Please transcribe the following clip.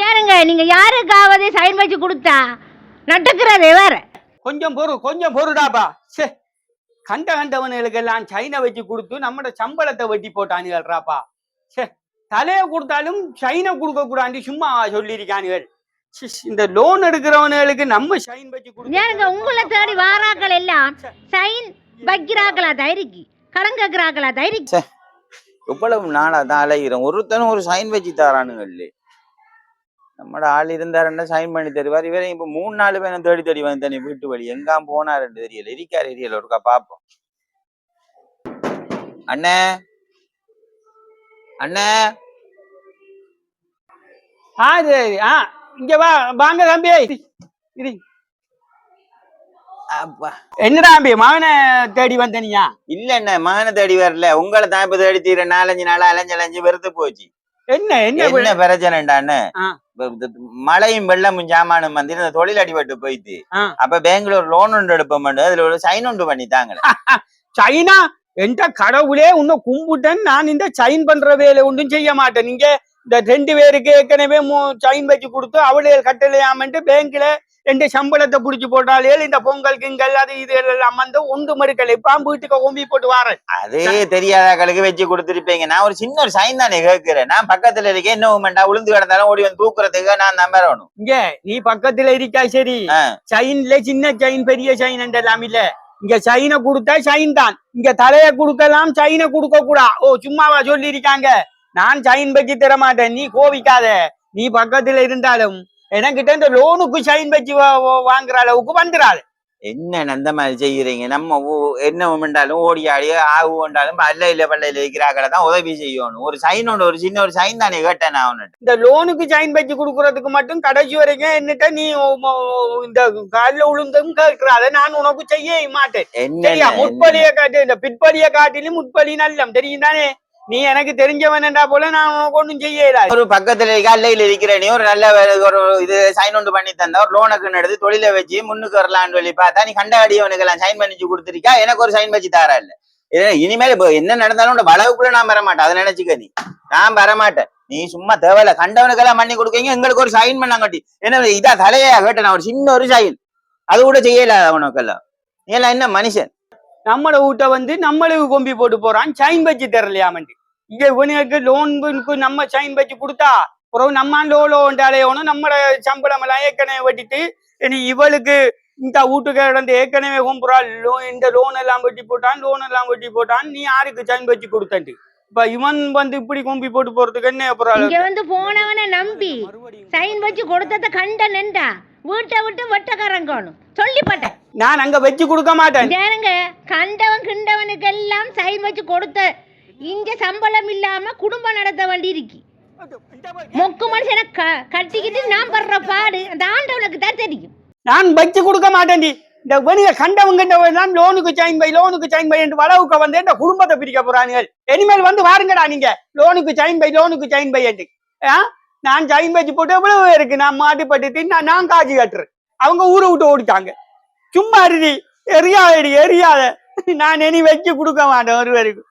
யாருங்க நீங்க யாருக்காவது சைன் வச்சு கொடுத்தா நடக்கிறதே வேற. கொஞ்சம் பொறு கொஞ்சம் பொறுடாப்பா. சே கண்ட கண்டவனுகளுக்கெல்லாம் சைனை வச்சு கொடுத்து நம்மட சம்பளத்தை வெட்டி போட்டானுகள்றாப்பா சே தலையை கொடுத்தாலும் சைனை கொடுக்க கூடாது சும்மா சொல்லியிருக்கானுகள். இந்த லோன் எடுக்கிறவனுகளுக்கு நம்ம சைன் வச்சு ஏனுங்க உங்களை தேடி வாராக்கள் எல்லாம் சைன் வைக்கிறாக்களா தைரிக்கு? கடன் கேட்கிறாக்களா தைரிக்கு? எவ்வளவு நாளா தான் அலைகிறோம் ஒருத்தனும் ஒரு சைன் வச்சு தரானுங்கல்லே நம்மட ஆள் இருந்தாருன்னா சைன் பண்ணி தருவார். இவரை இப்ப மூணு நாலு பேரும் தேடி தேடி வந்து தனி வீட்டு வழி. எங்காம் போனாருன்னு தெரியல. இருக்காரு எரியல ஒருக்கா பாப்போம். அண்ணே. அண்ணே. ஆ சரி ஆ இங்க வா வாங்க தம்பி. இது என்னடா தம்பி மகனை தேடி வந்தனியா இல்ல அண்ணே மகனை தேடி வரல. உங்களை தான் இப்ப தேடி தீர நாலஞ்சு நாளா அலைஞ்சு அலைஞ்சு வெறுத்து போச்சு. என்ன என்ன இந்த மழையும் வெள்ளமும் ஜாமானும் வந்து இந்த தொழில் அடிபட்டு போயிட்டு. அப்ப பெங்களூர் லோன் ஒன்று எடுப்போம் அதுல ஒரு சைன் ஒன்று பண்ணித்தாங்க சைனா என்ற கடவுளே உன்னை கும்பிட்டேன் நான் இந்த சைன் பண்ற வேலை ஒன்றும் செய்ய மாட்டேன். நீங்க இந்த ரெண்டு பேருக்கு ஏற்கனவே சைன் வச்சு கொடுத்து அவளே கட்டலையாமன்ட்டு பேங்க்ல ரெண்டு சம்பளத்தை புடிச்சு போட்டாலே இந்த பொங்கல் கிங்கல் அது இது எல்லாம் வந்து ஒன்று மறுக்கல. இப்ப வீட்டுக்கு ஓம்பி போட்டு வாரேன். அதே தெரியாதாக்களுக்கு வச்சு கொடுத்துருப்பீங்க. நான் ஒரு சின்ன ஒரு சைன் தானே கேட்கிறேன். நான் பக்கத்துல இருக்கேன். என்ன மூமெண்டா உளுந்து கிடந்தாலும் ஓடி வந்து தூக்குறதுக்கு நான் நம்பறணும் இங்க நீ பக்கத்துல இருக்கா சரி. சைன்ல சின்ன சைன் பெரிய சைன் எல்லாம் இல்ல. இங்க சைனை கொடுத்தா சைன் தான். இங்க தலைய கொடுக்கலாம் சைனை கொடுக்க கூடா. ஓ சும்மாவா சொல்லி இருக்காங்க நான் சைன் வச்சு தர மாட்டேன் நீ கோவிக்காத. நீ பக்கத்துல இருந்தாலும் எனக்கிட்ட இந்த லோனுக்கு சைன் வச்சு வாங்குற அளவுக்கு வந்துடாது என்ன அந்த மாதிரி செய்யறீங்க? நம்ம என்ன மூமெண்டாலும் ஓடி ஆடி ஆகு கொண்டாலும் பல்ல இல்ல பல்லையில இருக்கிறாக்களை தான் உதவி செய்யணும். ஒரு சைன் ஒன்று ஒரு சின்ன ஒரு சைன் தானே கேட்டேன் நான் அவன்கிட்ட இந்த லோனுக்கு சைன் வச்சு கொடுக்கறதுக்கு மட்டும் கடைசி வரைக்கும் என்னட்ட நீ இந்த காலில் உளுந்தும் கேட்கிறாத நான் உனக்கு செய்ய மாட்டேன். முற்பலிய காட்டு இந்த பிற்பலிய காட்டிலும் முற்பலி நல்லம். தெரியும் தானே நீ எனக்கு தெரிஞ்சவன்டா போல நான் உனக்கு ஒண்ணும் செய்யல ஒரு பக்கத்துல இருக்க அல்லையில இருக்கிற நீ ஒரு நல்ல ஒரு இது சைன் ஒன்று பண்ணி தந்தா ஒரு லோனுக்கு எடுத்து தொழிலை வச்சு முன்னுக்கு வரலான்னு சொல்லி பார்த்தா நீ கண்ட அடியவனுக்கு எல்லாம் சைன் பண்ணி கொடுத்துருக்கா எனக்கு ஒரு சைன் வச்சு தாரா இல்ல. இனிமேல் இப்போ என்ன நடந்தாலும் உன்னோட வளவுக்குள்ள நான் வரமாட்டேன் அதை நினைச்சுக்க நீ. நான் வரமாட்டேன் நீ சும்மா தேவையில்ல. கண்டவனுக்கெல்லாம் பண்ணி கொடுக்கீங்க எங்களுக்கு ஒரு சைன் பண்ணாங்கட்டி என்ன இதா தலையா கேட்டேன் நான் ஒரு சின்ன ஒரு சைன் அது கூட செய்யல அவனுக்கெல்லாம். நீ எல்லாம் என்ன மனுஷன்? நம்மள வீட்டை வந்து நம்மளுக்கு கொம்பி போட்டு போறான் சைன் வச்சு தரலையாமண்டு இங்க இவனுக்கு லோனுக்கு நம்ம சைன் வச்சு கொடுத்தா அப்புறம் நம்ம லோ லோண்டாலேயோனும் நம்மளோட சம்பளம் எல்லாம் ஏற்கனவே வெட்டிட்டு இனி இவளுக்கு இந்த வீட்டுக்கு இடந்து ஏற்கனவே கும்புறா லோ இந்த லோன் எல்லாம் வெட்டி போட்டான் லோன் எல்லாம் வெட்டி போட்டான் நீ யாருக்கு சைன் வச்சு கொடுத்தண்டு? இப்ப இவன் வந்து இப்படி கொம்பி போட்டு போறதுக்கு என்ன அப்புறம்? இங்க வந்து போனவனை நம்பி சைன் வச்சு கொடுத்தத கண்ட நின்றா வீட்டை விட்டு வெட்டக்காரங்கணும் சொல்லிப்பட்டேன். நான் அங்க வச்சு கொடுக்க மாட்டேன். ஏனுங்க கண்டவன் கிண்டவனுக்கு எல்லாம் சைன் வச்சு கொடுத்த இங்க சம்பளம் இல்லாம குடும்பம் நடத்த வேண்டி இருக்கு மொக்கு மனுஷனை க- கட்டிக்கிட்டு நான் படுற பாடு அந்த ஆண்டவனுக்கு தான் தெரியும். நான் வச்சு கொடுக்க மாட்டேன்டி. இந்த வெளிய கண்டவங்க கண்டவன் லோனுக்கு சைன் பை லோனுக்கு சைன் பை என்று வளவுக்கு வந்து இந்த குடும்பத்தை பிரிக்க போறானுங்க இனிமேல் வந்து வாருங்கடா நீங்க. லோனுக்கு சைன் பை லோனுக்கு சைன் பை என்று? நான் சைன் வச்சு போட்டு எவ்வளவு இருக்கு நான் மாட்டுப்பட்டு நான் நான் காஜி கட்டுறேன். அவங்க ஊரை விட்டு ஓடிட்டாங்க. சும்மா அருதி எரியாதடி எரியாத. நான் இனி வைக்க கொடுக்க மாட்டேன் ஒருவருக்கு